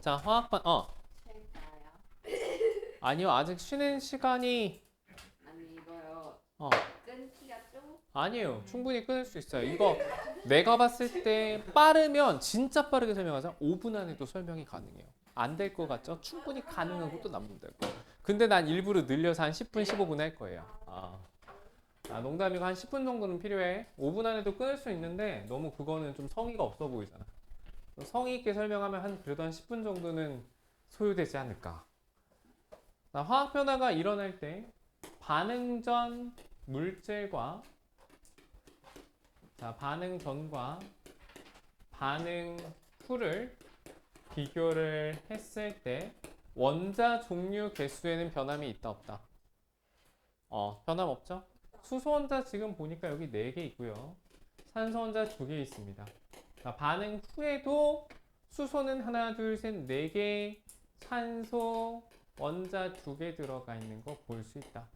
자, 화학반 어. 아니요. 아직 쉬는 시간이 아니 이거요 어. 끊기가 좀 아니에요. 충분히 끊을 수 있어요. 이거 내가 봤을 때 빠르면 진짜 빠르게 설명하자 5분 안에도 설명이 가능해요. 안 될 것 같죠? 충분히 가능한 것도 남는다고. 근데 난 일부러 늘려서 한 10분, 15분 할 거예요. 아. 아, 농담이고 한 10분 정도는 필요해. 5분 안에도 끊을 수 있는데 너무 그거는 좀 성의가 없어 보이잖아. 성의 있게 설명하면 한 그래도 한 10분 정도는 소요되지 않을까. 자, 화학 변화가 일어날 때 반응 전 물질과 자, 반응 전과 반응 후를 비교를 했을 때 원자 종류 개수에는 변함이 있다 없다. 어, 변함 없죠? 수소 원자 지금 보니까 여기 4개 있고요. 산소 원자 2개 있습니다. 자, 반응 후에도 수소는 하나, 둘, 셋, 4개, 산소 원자 2개 들어가 있는 거 볼 수 있다.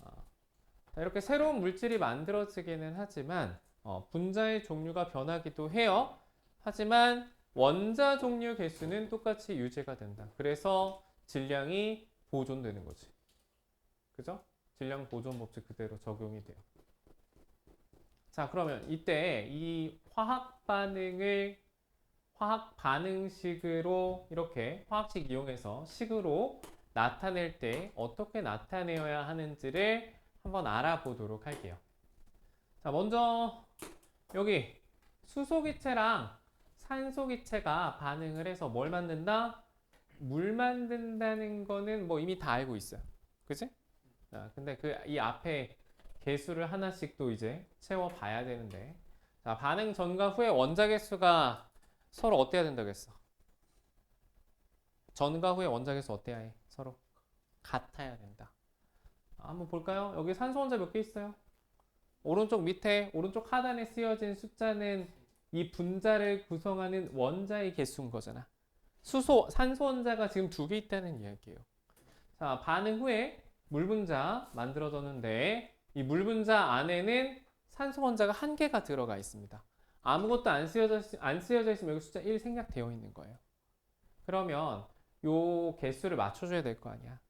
어, 자, 이렇게 새로운 물질이 만들어지기는 하지만 어, 분자의 종류가 변하기도 해요. 하지만 원자 종류 개수는 똑같이 유지가 된다. 그래서 질량이 보존되는 거지. 그죠? 질량 보존 법칙 그대로 적용이 돼요. 자, 그러면 이때 이 화학 반응을 화학 반응식으로 이렇게 화학식 이용해서 식으로 나타낼 때 어떻게 나타내어야 하는지를 한번 알아보도록 할게요. 자, 먼저 여기 수소기체랑 산소기체가 반응을 해서 뭘 만든다? 물 만든다는 거는 뭐 이미 다 알고 있어요. 그지? 자, 근데 그 이 앞에 개수를 하나씩 또 이제 채워봐야 되는데 자, 반응 전과 후에 원자 개수가 서로 어때야 된다고 했어? 전과 후에 원자 개수 어때야 해? 서로 같아야 된다. 아, 한번 볼까요? 여기 산소 원자 몇 개 있어요? 오른쪽 밑에 오른쪽 하단에 쓰여진 숫자는 이 분자를 구성하는 원자의 개수인 거잖아. 수소, 산소 원자가 지금 두 개 있다는 이야기예요. 자, 반응 후에 물 분자 만들어졌는데 이 물 분자 안에는 산소 원자가 한 개가 들어가 있습니다. 아무것도 안 쓰여져, 있- 안 쓰여져 있으면 여기 숫자 1 생략되어 있는 거예요. 그러면 요 개수를 맞춰줘야 될 거 아니야.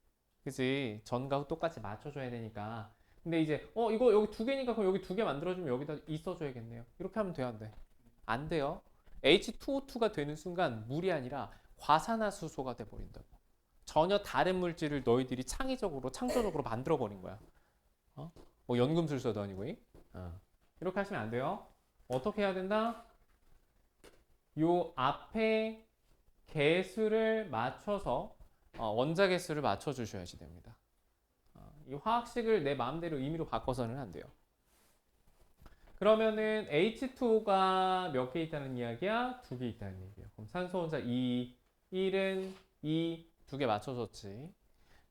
그지? 전과 후 똑같이 맞춰줘야 되니까. 근데 이제, 어, 이거 여기 두 개니까 그럼 여기 두 개 만들어주면 여기다 있어줘야겠네요. 이렇게 하면 돼요, 안 돼? 안 돼요. H2O2가 되는 순간 물이 아니라 과산화수소가 돼 버린다고. 전혀 다른 물질을 너희들이 창의적으로, 창조적으로 만들어 버린 거야. 어? 뭐 연금술사도 아니고, 이? 어. 이렇게 하시면 안 돼요. 어떻게 해야 된다? 요 앞에 개수를 맞춰서 어, 원자 개수를 맞춰 주셔야지 됩니다. 어, 이 화학식을 내 마음대로 의미로 바꿔서는 안 돼요. 그러면은 H2O가 몇 개 있다는 이야기야? 두 개 있다는 얘기예요. 그럼 산소 원자 2, 1은 2, 두 개 맞춰줬지.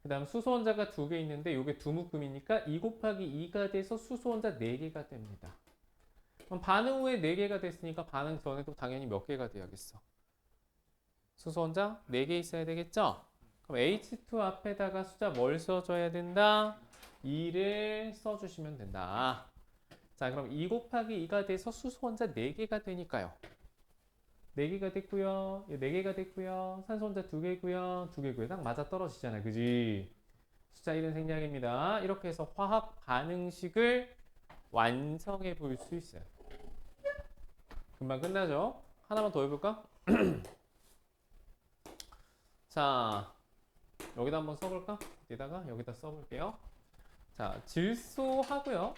그 다음 수소 원자가 두 개 있는데 이게 두 묶음이니까 2 곱하기 2가 돼서 수소 원자 4개가 됩니다. 그럼 반응 후에 4개가 됐으니까 반응 전에도 당연히 몇 개가 돼야겠어? 수소 원자 4개 있어야 되겠죠? 그럼 H2 앞에다가 숫자 뭘 써줘야 된다? 2를 써주시면 된다. 자, 그럼 2 곱하기 2가 돼서 수소 원자 4개가 되니까요. 4개가 됐고요. 4개가 됐고요. 산소 원자 2개고요. 2개고요. 딱 맞아 떨어지잖아. 그지? 숫자 1은 생략입니다. 이렇게 해서 화학 반응식을 완성해 볼 수 있어요. 금방 끝나죠? 하나만 더 해볼까? 자, 여기다 한번 써볼까? 여기다가 여기다 써볼게요. 자, 질소하고요.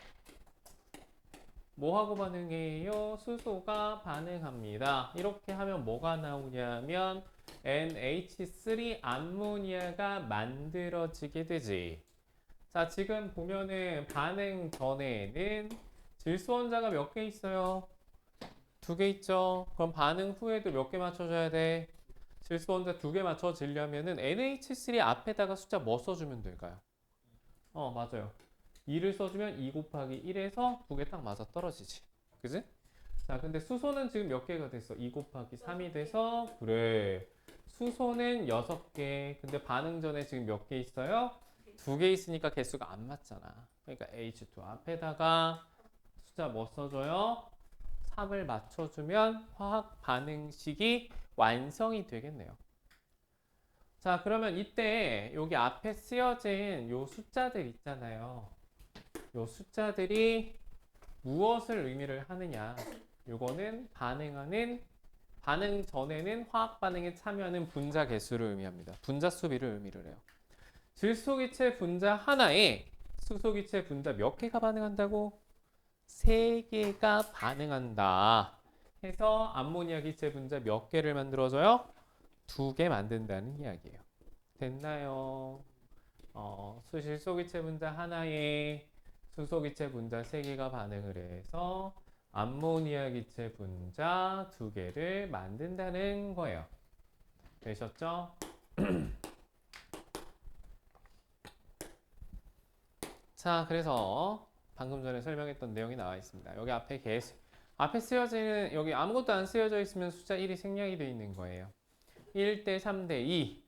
뭐하고 반응해요? 수소가 반응합니다. 이렇게 하면 뭐가 나오냐면 NH3 암모니아가 만들어지게 되지. 자, 지금 보면은 반응 전에는 질소 원자가 몇 개 있어요? 두 개 있죠? 그럼 반응 후에도 몇 개 맞춰줘야 돼? 질소 원자 두 개 맞춰지려면은 NH3 앞에다가 숫자 뭐 써주면 될까요? 어, 맞아요. 2를 써주면 2 곱하기 1에서 두개딱 맞아 떨어지지. 그지? 자, 근데 수소는 지금 몇 개가 됐어? 2 곱하기 3이 돼서, 그래. 수소는 6개. 근데 반응 전에 지금 몇 개 있어요? 두 개 있으니까 개수가 안 맞잖아. 그러니까 H2 앞에다가 숫자 뭐 써줘요? 3을 맞춰주면 화학 반응식이 완성이 되겠네요. 자, 그러면 이때 여기 앞에 쓰여진 요 숫자들 있잖아요. 요 숫자들이 무엇을 의미를 하느냐? 요거는 반응하는 반응 전에는 화학 반응에 참여하는 분자 개수를 의미합니다. 분자 수비를 의미를 해요. 질소기체 분자 하나에 수소기체 분자 몇 개가 반응한다고? 세 개가 반응한다. 해서 암모니아 기체 분자 몇 개를 만들어줘요? 두 개 만든다는 이야기예요. 됐나요? 어, 수질소기체 분자 하나에 수소기체 분자 세 개가 반응을 해서 암모니아 기체 분자 두 개를 만든다는 거예요. 되셨죠? 자, 그래서 방금 전에 설명했던 내용이 나와 있습니다. 여기 앞에 개수, 앞에 쓰여지는 여기 아무것도 안 쓰여져 있으면 숫자 1이 생략이 되어 있는 거예요. 1대 3대 2.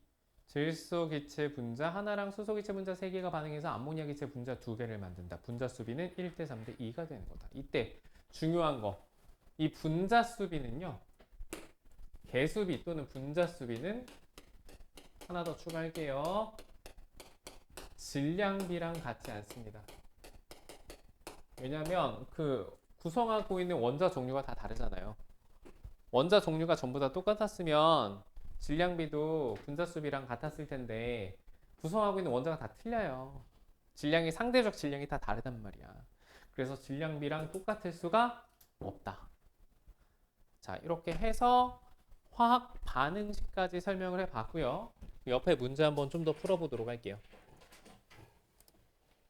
질소 기체 분자 하나랑 수소 기체 분자 세 개가 반응해서 암모니아 기체 분자 두 개를 만든다. 분자 수비는 1대 3대 2가 되는 거다. 이때 중요한 거. 이 분자 수비는요. 개수비 또는 분자 수비는 하나 더 추가할게요. 질량비랑 같지 않습니다. 왜냐하면 그 구성하고 있는 원자 종류가 다 다르잖아요. 원자 종류가 전부 다 똑같았으면 질량비도 분자 수비랑 같았을 텐데 구성하고 있는 원자가 다 틀려요. 질량이 상대적 질량이 다 다르단 말이야. 그래서 질량비랑 똑같을 수가 없다. 자, 이렇게 해서 화학 반응식까지 설명을 해 봤고요. 옆에 문제 한번 좀 더 풀어보도록 할게요.